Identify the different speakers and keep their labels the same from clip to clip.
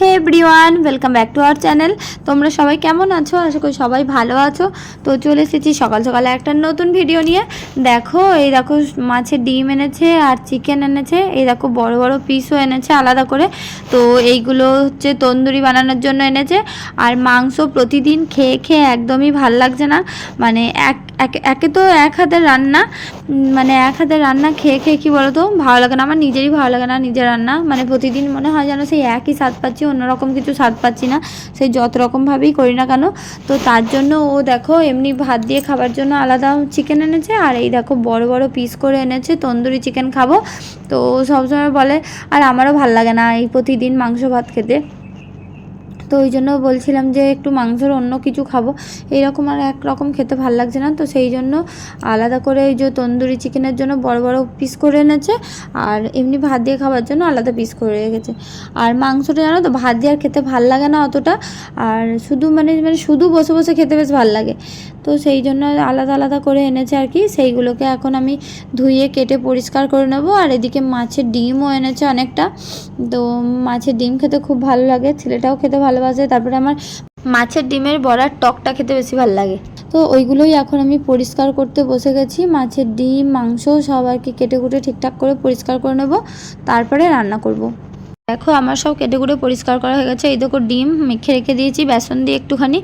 Speaker 1: Hey everyone welcome back to our channel তোমরা সবাই কেমন আছো? আশা করি সবাই ভালো আছো। তো চলে এসেছি সকাল সকালে একটা নতুন ভিডিও নিয়ে। দেখো, এই দেখো মাছের ডিম এনেছে আর চিকেন এনেছে। এই দেখো বড় বড় পিসও এনেছে আলাদা করে। তো এইগুলো হচ্ছে তন্দুরি বানানোর জন্য এনেছে। আর মাংস প্রতিদিন খেয়ে খেয়ে একদমই ভালো লাগছে না। মানে এক, এক- তো এক হাতের রান্না। মানে এক হাতের রান্না খেয়ে খেয়ে কী বলো তো ভালো লাগে না। আমার নিজেরই ভালো লাগে না নিজের রান্না। মানে প্রতিদিন মনে হয় যেন সেই একই স্বাদ পাচ্ছি। অন্যরকম কিছু স্বাদ পাচ্ছি না। সেই যত রকমভাবেই করি না কেন, তো তার জন্য ও দেখো এমনি ভাত দিয়ে খাবার জন্য আলাদা চিকেন এনেছে, আর এই দেখো বড় বড় পিস করে এনেছে, তন্দুরি চিকেন খাব। তো সবসময় বলে, আর আমারও ভালো লাগে না এই প্রতিদিন মাংস ভাত খেতে। তো ওই জন্য বলছিলাম যে একটু মাংসর অন্য কিছু খাব। এইরকম আর একরকম খেতে ভালো লাগছে না, তো সেই জন্য আলাদা করে ওই যে তন্দুরি চিকেনের জন্য বড় বড় পিস করে এনেছে, আর এমনি ভাত দিয়ে খাওয়ার জন্য আলাদা পিস করে রেখেছে। আর মাংসটা জানো তো, ভাত দিয়ে আর খেতে ভালো লাগে না অতটা, আর শুধু মানে মানে শুধু বসে বসে খেতে বেশ ভালো লাগে। তো সেই জন্য আলাদা আলাদা করে এনেছে আর কি। সেইগুলোকে এখন আমি ধুয়ে, কেটে পরিষ্কার করে নেব। আর এদিকে মাছের ডিমও এনেছে অনেকটা। তো মাছের ডিম খেতে খুব ভালো লাগে। ছেলেটাও খেতে ভালোবাসে। তারপরে আমার মাছের ডিমের বড়ার টকটা খেতে বেশি ভালো লাগে। তো ওইগুলোই এখন আমি পরিষ্কার করতে বসে গেছি। মাছের ডিম, মাংস সব আর কি কেটে কুটে ঠিকঠাক করে পরিষ্কার করে নেব। তারপরে রান্না করব। দেখো, আমার সব কেটে কুটে পরিষ্কার করা হয়ে গেছে। এই দেখো, ডিম মেখে রেখে দিয়েছি, বেসন দিয়ে একটুখানি।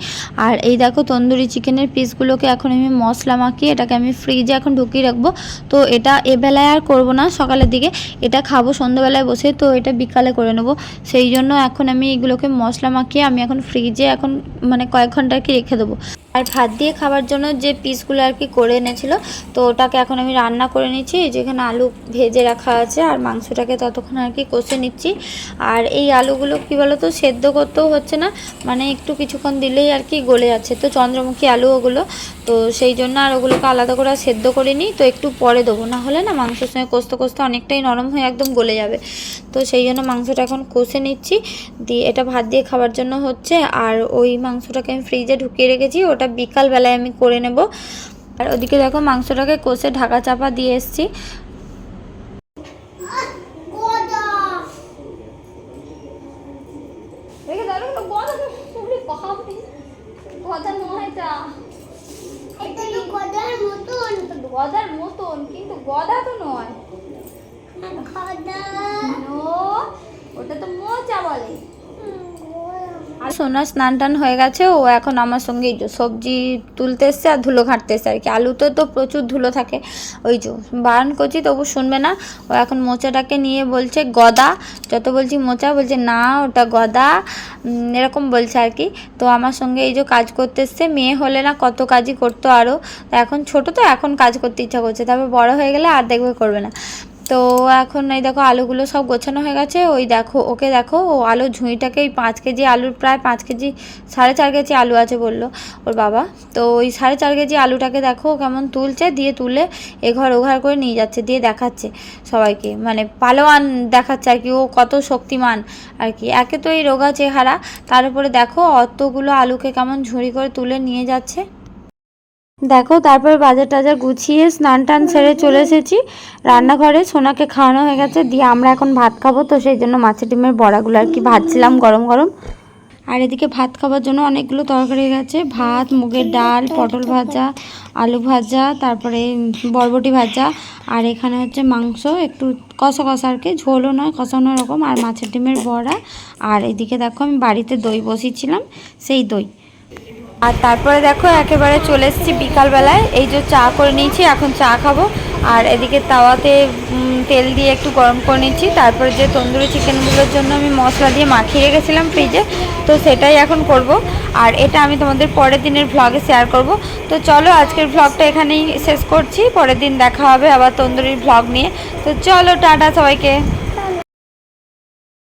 Speaker 1: আর এই দেখো, তন্দুরি চিকেনের পিসগুলোকে এখন আমি মশলা মাখিয়ে এটাকে আমি ফ্রিজে এখন ঢুকিয়ে রাখব। তো এটা এবেলায় আর করব না, সকালের দিকে। এটা খাব সন্ধ্যাবেলায় বসে, তো এটা বিকালে করে নেব। সেই জন্য এখন আমি এগুলোকে মশলা মাখিয়ে আমি এখন ফ্রিজে এখন মানে কয়েক ঘণ্টা কি রেখে দেবো। আর ভাত দিয়ে খাবার জন্য যে পিসগুলো আর কি করে এনেছিল, তো ওটাকে এখন আমি রান্না করে নিচ্ছি। যেখানে আলু ভেজে রাখা আছে আর মাংসটাকে ততক্ষণ আর কি কষে নিচ্ছি। আর এই আলুগুলো কি বলো তো সেদ্ধ করতেও হচ্ছে না মানে একটু কিছুক্ষণ দিলেই আর কি গলে যাচ্ছে। তো চন্দ্রমুখী আলু ওগুলো তো সেই জন্য আর ওগুলোকে আলাদা করে সেদ্ধ করে নিই তো একটু পরে দেবো। না হলে না মাংসের সঙ্গে কষতে কষতে অনেকটাই নরম হয়ে একদম গলে যাবে। তো সেই জন্য মাংসটা এখন কষে নিচ্ছি। দিয়ে এটা ভাত দিয়ে খাবার জন্য হচ্ছে, আর ওই মাংসটাকে আমি ফ্রিজে ঢুকিয়ে রেখেছি, ওটা বিকালবেলায় আমি করে নেব। আর ওদিকে দেখো মাংসটাকে কষে ঢাকা চাপা দিয়ে এসেছি।
Speaker 2: গদা নয়
Speaker 3: গদার মতন
Speaker 2: কিন্তু গদা তো নয়।
Speaker 3: গদা?
Speaker 2: নো ওটা তো মোচা বলে।
Speaker 1: আর সোনার স্নান টান হয়ে গেছে, ও এখন আমার সঙ্গে সবজি তুলতে এসছে আর ধুলো ঘাঁটতে এসছে আর কি। আলুতে তো প্রচুর ধুলো থাকে। ওই যে বারণ করছি, তবু শুনবে না। ও এখন মোচাটাকে নিয়ে বলছে, গদা। যত বলছি মোচা, বলছে, না, ওটা গদা। এরকম বলছে আর কি। তো আমার সঙ্গে এই যে কাজ করতে এসছে, মেয়ে হলে না কত কাজই করতো আরও। এখন ছোট তো, এখন কাজ করতে ইচ্ছা করছে। তারপর বড় হয়ে গেলে আর দেখবে করবে না। তো এখন এই দেখো আলুগুলো সব গোছানো হয়ে গেছে। ওই দেখো, ওকে দেখো, ও আলু ঝুঁইটাকে ওই পাঁচ কেজি আলুর প্রায় পাঁচ কেজি, সাড়ে চার কেজি আলু আছে বলল ওর বাবা। তো ওই সাড়ে চার কেজি আলুটাকে দেখো কেমন তুলছে, দিয়ে তুলে এঘর ওঘর করে নিয়ে যাচ্ছে, দিয়ে দেখাচ্ছে সবাইকে। মানে পালোয়ান দেখাচ্ছে আর কি, ও কত শক্তিমান আর কি। একে তো এই রোগা চেহারা, তার উপরে দেখো অতগুলো আলুকে কেমন ঝুড়ি করে তুলে নিয়ে যাচ্ছে। দেখো, তারপর বাজার টাজার গুছিয়ে স্নান টান সেরে চলে এসেছি। রান্নাঘরে সোনাকে খাওয়ানো হয়ে গেছে, দিয়ে আমরা এখন ভাত খাব, তো সেই জন্য মাছের ডিমের বড়াগুলো আর কি ভাজছিলাম গরম গরম। আর এদিকে ভাত খাবার জন্য অনেকগুলো তরকারি হয়ে গেছে, ভাত, মুগের ডাল, পটল ভাজা, আলু ভাজা, তারপরে বরবটি ভাজা, আর এখানে হচ্ছে মাংস, একটু কষা কষা আর কি, ঝোলও নয়, কষানো রকম আর মাছের ডিমের বড়া। আর এদিকে দেখো, আমি বাড়িতে দই বসিয়েছিলাম, সেই দই। আর তারপরে দেখো, একেবারে চলে এসেছি বিকালবেলায়। এই যে চা করে নিয়েছি, এখন চা খাব। আর এদিকে তাওয়াতে তেল দিয়ে একটু গরম করে নিচ্ছি তারপরে যে তন্দুরি চিকেনগুলোর জন্য আমি মশলা দিয়ে মাখিয়ে রেখেছিলাম ফ্রিজে, তো সেটাই এখন করব। আর এটা আমি তোমাদের পরের দিনের ভ্লগে শেয়ার করব। তো চলো, আজকের ভ্লগটা এখানেই শেষ করছি। পরের দিন দেখা হবে আবার তন্দুরির ভ্লগ নিয়ে। তো চলো, টাটা সবাইকে।